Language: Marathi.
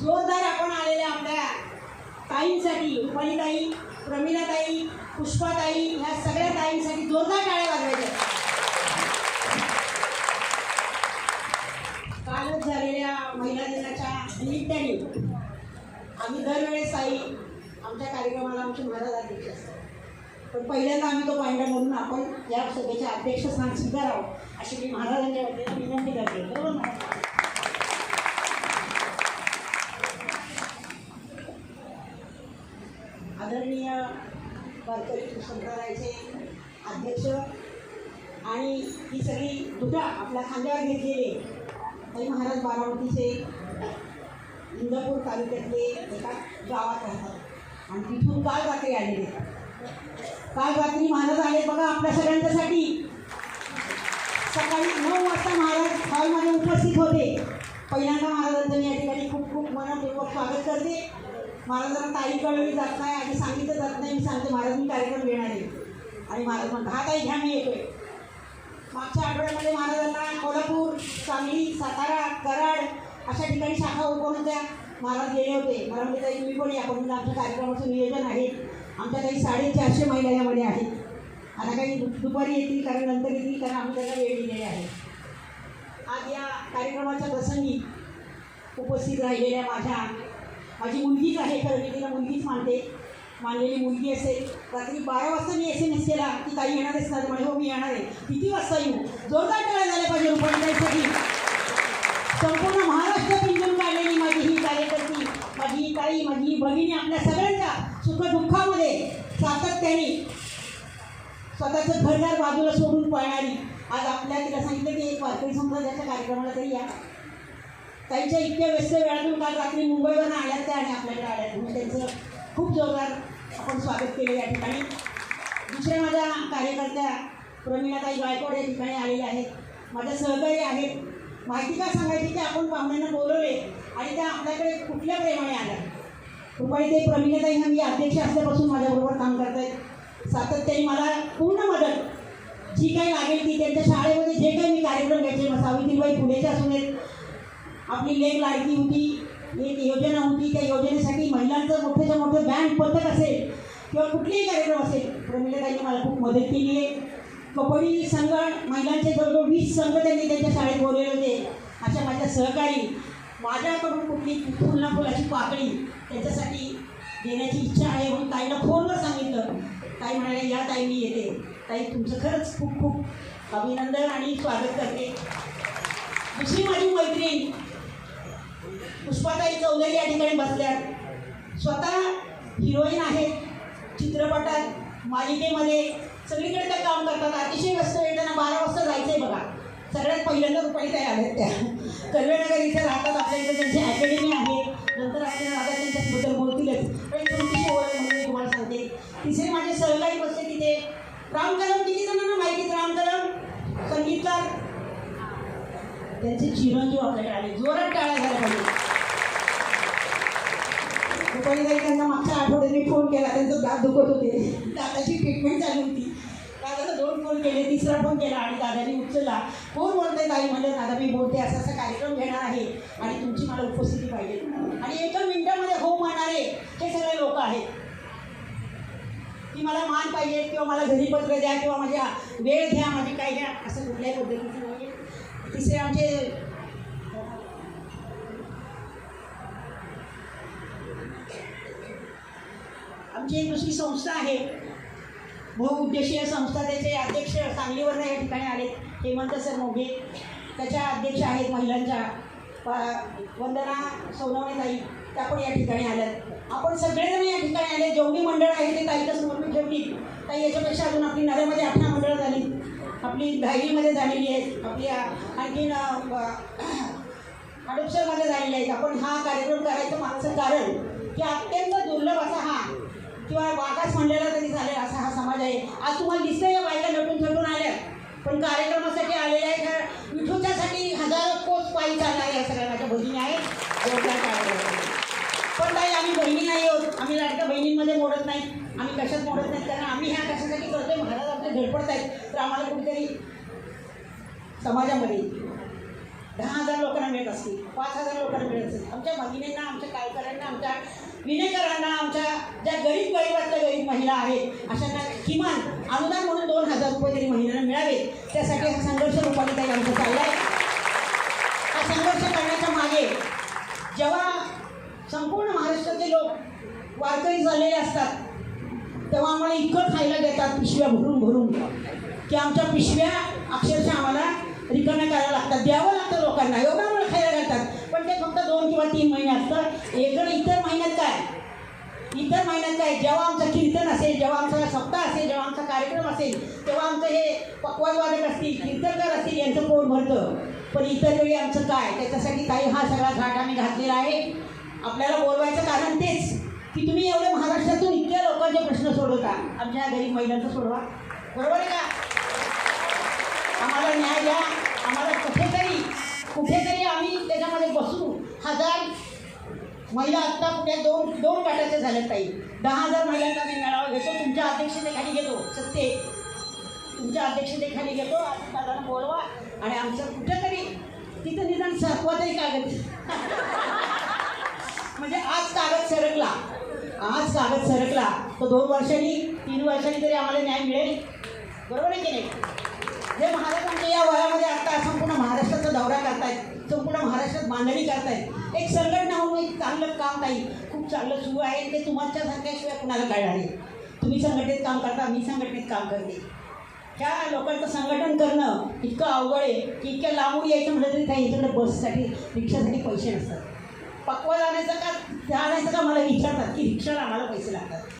जोरदार आपण आलेल्या आपल्या ताईंसाठी रुपालीताई प्रमिलाताई पुष्पाताई ह्या सगळ्या ताईंसाठी जोरदार टाळ्या वाजवायच्या. कालच झालेल्या महिला दिनाच्या निमित्ताने आम्ही दरवेळेस आई आमच्या कार्यक्रमाला आमचे महाराज अध्यक्ष असतात. पण पहिल्यांदा आम्ही तो पाहिला म्हणून आपण या सभेच्या अध्यक्षस्थान स्वीकारावं अशी मी महाराजांच्या वतीने विनंती करते. बरोबर आदरणीय वारकरी संप्रदायाचे अध्यक्ष आणि ही सगळी दुटा आपल्या खांद्यावर घेतलेले काही महाराज बारामतीचे इंदापूर तालुक्यातले एका गावात राहतात. आणि तिथून काल रात्री आलेले काल रात्री महाराज आले. बघा आपल्या सगळ्यांच्यासाठी. सकाळी नऊ वाजता महाराज हॉलमध्ये उपस्थित होते. पहिल्यांदा महाराजांचं मी या ठिकाणी खूप खूप मनपूर्वक स्वागत करते. महाराजांना तारीख कळवली जात नाही आणि सांगितलं जात नाही मी सांगते महाराज मी कार्यक्रम घेणार आहे. आणि महाराज म्हणतात हा ताई घ्या मी येतोय. मागच्या आठवड्यामध्ये महाराजांना कोल्हापूर सांगली सातारा कराड अशा ठिकाणी शाखा ओपन होत्या. महाराज गेले होते. मला म्हणजे ताई तुम्ही पण या. म्हणजे आमच्या कार्यक्रमाचं नियोजन आहे. आमच्या काही साडेचारशे महिला यामध्ये आहेत आता काही दुपारी येतील कारण नंतर येतील कारण आम्ही त्यांना वेळ दिलेली आहे. आज या कार्यक्रमाच्या प्रसंगी उपस्थित राहिलेल्या माझ्या माझी मुलगीच आहे खरं मी तिला मुलगीच मानते. मानलेली मुलगी असेल. रात्री बारा वाजता मी एस एम एस केला की काही येणार आहेस ना म्हणजे हो मी येणार आहे. किती वाजता येऊ? जोरदार टाळ्या झाल्या पाहिजे रुपयांसाठी संपूर्ण महाराष्ट्र पिंजून काढलेली माझी ही कार्यकर्ती माझी ही ताई माझी ही भगिनी आपल्या सगळ्यांच्या सुखदुःखामध्ये सातत्याने स्वतःचं घरदार बाजूला सोडून पळणारी. आज आपल्या तिला सांगितलं की एक वारकरी संप्रदायाच्या कार्यक्रमाला तरी या. त्यांच्या इतक्या व्यस्त वेळातून काल रात्री मुंबईवर आल्यात त्या आणि आपल्याकडे आल्यात. म्हणून त्यांचं खूप जोरदार आपण स्वागत केलं या ठिकाणी. दुसऱ्या माझ्या कार्यकर्त्या प्रमिलाताई गायकवाड या ठिकाणी आलेल्या आहेत. माझ्या सहकारी आहेत. माहिती का सांगायची की आपण पाहुण्यांना बोलवले आणि त्या आपल्याकडे कुठल्या प्रेमाने आल्या कृपया ते प्रमिलाताई ह्या मी अध्यक्ष असल्यापासून माझ्याबरोबर काम करत आहेत सातत्याने मला पूर्ण मदत जी काही लागेल ती त्यांच्या शाळेमध्ये जे काही मी कार्यक्रम घ्यायचे मग सावित्रीबाई फुलेच्या असून आहेत आपली लेख लाडकी होती एक योजना होती त्या योजनेसाठी महिलांचं मोठ्याच्या मोठं बँक पथक असेल किंवा कुठलेही कार्यक्रम असेल प्रमिलाताईने मला खूप मदत केली आहे. कबड्डी संघ महिलांचे जवळजवळ वीस संघ त्यांनी त्यांच्या शाळेत बोलवले होते. अशा माझ्या सहकारी माझ्याकडून कुठली फुल फुलाची पाकळी त्यांच्यासाठी देण्याची इच्छा आहे म्हणून ताईला फोनवर सांगितलं. ताई म्हणाले या ताई मी येते. ताई तुमचं खरंच खूप खूप अभिनंदन आणि स्वागत करते. दुसरी माझी मैत्रीण पुष्पाताई चौधरी या ठिकाणी बसल्या स्वतः हिरोईन आहेत चित्रपटात मालिकेमध्ये सगळीकडे त्या काम करतात. अतिशय व्यस्त वेळ त्यांना बारा वाजता जायचं आहे बघा. सगळ्यात पहिल्यांदा रुपये त्या आल्यात त्या. कर्वेनगर इथे राहतात आपल्या इथे त्यांची अकॅडमी आहे. नंतर आपल्या राहतात त्यांच्याबद्दल बोलतीलच पण तुमची ओळख म्हणून मी तुम्हाला सांगते. तिसरे माझे सहकारी बसले तिथे. राम कलम किती जणांना माहिती राम कलम? संगीतकार. त्यांचे चिरंजीव आपल्याकडे आले. जोरात टाळा झाला पाहिजे पहिले त्यांना मागच्या आठवड्यात मी फोन केला. त्यांचं दात दुखत होते. दाताची ट्रीटमेंट चालू होती. दादाला दोन फोन केले तिसरा फोन केला आणि दादाने उचलला. कोण बोलते ताई? म्हणजे दादा मी बोलते. असा असा कार्यक्रम घेणार आहे आणि तुमची मला उपस्थिती पाहिजे. आणि एका मिनिटामध्ये हो म्हणणारे हे सगळे लोक आहेत. की मला मान पाहिजे किंवा मला घरी पत्र द्या किंवा माझ्या वेळ घ्या माझी काय घ्या. असं कुठल्याही पद्धतीचं नाही तिसरे आमचे आमची एक दुसरी संस्था आहे. बहुउद्देशीय संस्था त्याचे अध्यक्ष सांगलीवरनं या ठिकाणी आलेत. हेमंत सर मोघे. त्याच्या अध्यक्ष आहेत महिलांच्या. वंदना सोनवणे ताई त्या पण या ठिकाणी आल्यात. आपण सगळेजण या ठिकाणी आले. जेवढी मंडळ आहे ते ताईच्या समोर मी ठेवली. ताई याच्यापेक्षा अजून आपली नऱ्यामध्ये आठना मंडळं झाली. आपली दहावीमध्ये झालेली आहेत. आपली आणखीन हडपसरमध्ये झालेली आहेत. आपण हा कार्यक्रम करायचं मागचं कारण की अत्यंत दुर्लभ असा हा किंवा वागाच म्हणलेला तरी चालेल असा हा समाज आहे. आज तुम्हाला दिसतंय या बायका नटून थटून आल्या पण कार्यक्रमासाठी आलेल्या आहेत ह्या विठूच्यासाठी हजारो कोच पायी चालणार या सगळ्या माझ्या भगिनी आहेत. पण ताई आम्ही बहिणी नाही आहोत. आम्ही लाडक्या बहिणींमध्ये मोडत नाही. आम्ही कशात मोडत नाही? कारण आम्ही ह्या कशासाठी करतोय? महाराज आपले धडपडत आहेत तर आम्हाला कुठेतरी समाजामध्ये दहा हजार लोकांना मिळत असतील पाच हजार लोकांना मिळत असतील आमच्या भगिनींना आमच्या काळकऱ्यांना आमच्या विनेकरांना आमच्या ज्या गरीब परिवारातल्या गरीब महिला आहेत अशांना किमान अनुदान म्हणून दोन हजार रुपये तरी महिन्याला मिळावेत त्यासाठी हा संघर्ष रूपाने काही आमचा चालला आहे. हा संघर्ष करण्याच्या मागे जेव्हा संपूर्ण महाराष्ट्राचे लोक वारकरी झालेले असतात तेव्हा आम्हाला इतकं खायला देतात पिशव्या भरून भरून की आमच्या पिशव्या अक्षरशः आम्हाला रिकाम्या करायला लागतात. द्यावं लागतं लोकांना एवढं आम्हाला खायला घालतात किंवा तीन महिने असतं इकडे इतर महिन्यात काय? इतर महिन्यात काय? जेव्हा आमचं कीर्तन असेल जेव्हा आमचा सप्ताह असेल जेव्हा आमचा कार्यक्रम असेल तेव्हा आमचं हे पक्वादवादक असतील कीर्तनकार असतील यांचं पोट भरतं. पण इतर वेळी आमचं काय? त्याच्यासाठी काही हा सगळा घाट आम्ही घातलेला आहे. आपल्याला बोलवायचं कारण तेच की तुम्ही एवढ्या महाराष्ट्रातून इतक्या लोकांचे प्रश्न सोडवता. आमच्या गरीब महिलांचा सोडवा. बरोबर आहे का? आम्हाला न्याय द्या. आम्हाला कुठेतरी कुठेतरी हजार महिला आत्ता पुढे दोन दोन गटाचे झाले ताई. दहा हजार महिलांचा मी मेळावा घेतो तुमच्या अध्यक्षतेखाली घेतो. सत्ते. तुमच्या अध्यक्षतेखाली घेतो आज दादांना बोलवा आणि आमचं कुठेतरी तिथं निदान सरकवा कागद म्हणजे आज कागद सरकला. आज कागद सरकला. तर दोन वर्षांनी तीन वर्षांनी तरी आम्हाला न्याय मिळेल. बरोबर आहे की नाही जे महाराज आमच्या या वयामध्ये आता संपूर्ण महाराष्ट्राचा दौरा करतायत संपूर्ण मांडणी बांधणी करतायत एक संघटना म्हणून एक चांगलं काम नाही खूप चांगलं सुरू आहे. ते तुमच्यासारख्याशिवाय कुणाला कळणार नाही. तुम्ही संघटनेत काम करता मी संघटनेत काम करते. त्या लोकांचं संघटन करणं इतकं अवघड आहे की इतक्या लांबून यायचं म्हटलं तरी त्या याच्याकडे बससाठी रिक्षासाठी पैसे नसतात. पक्वा जाण्याचं का जाण्याचं का मला विचारतात की रिक्षाला आम्हाला पैसे लागतात?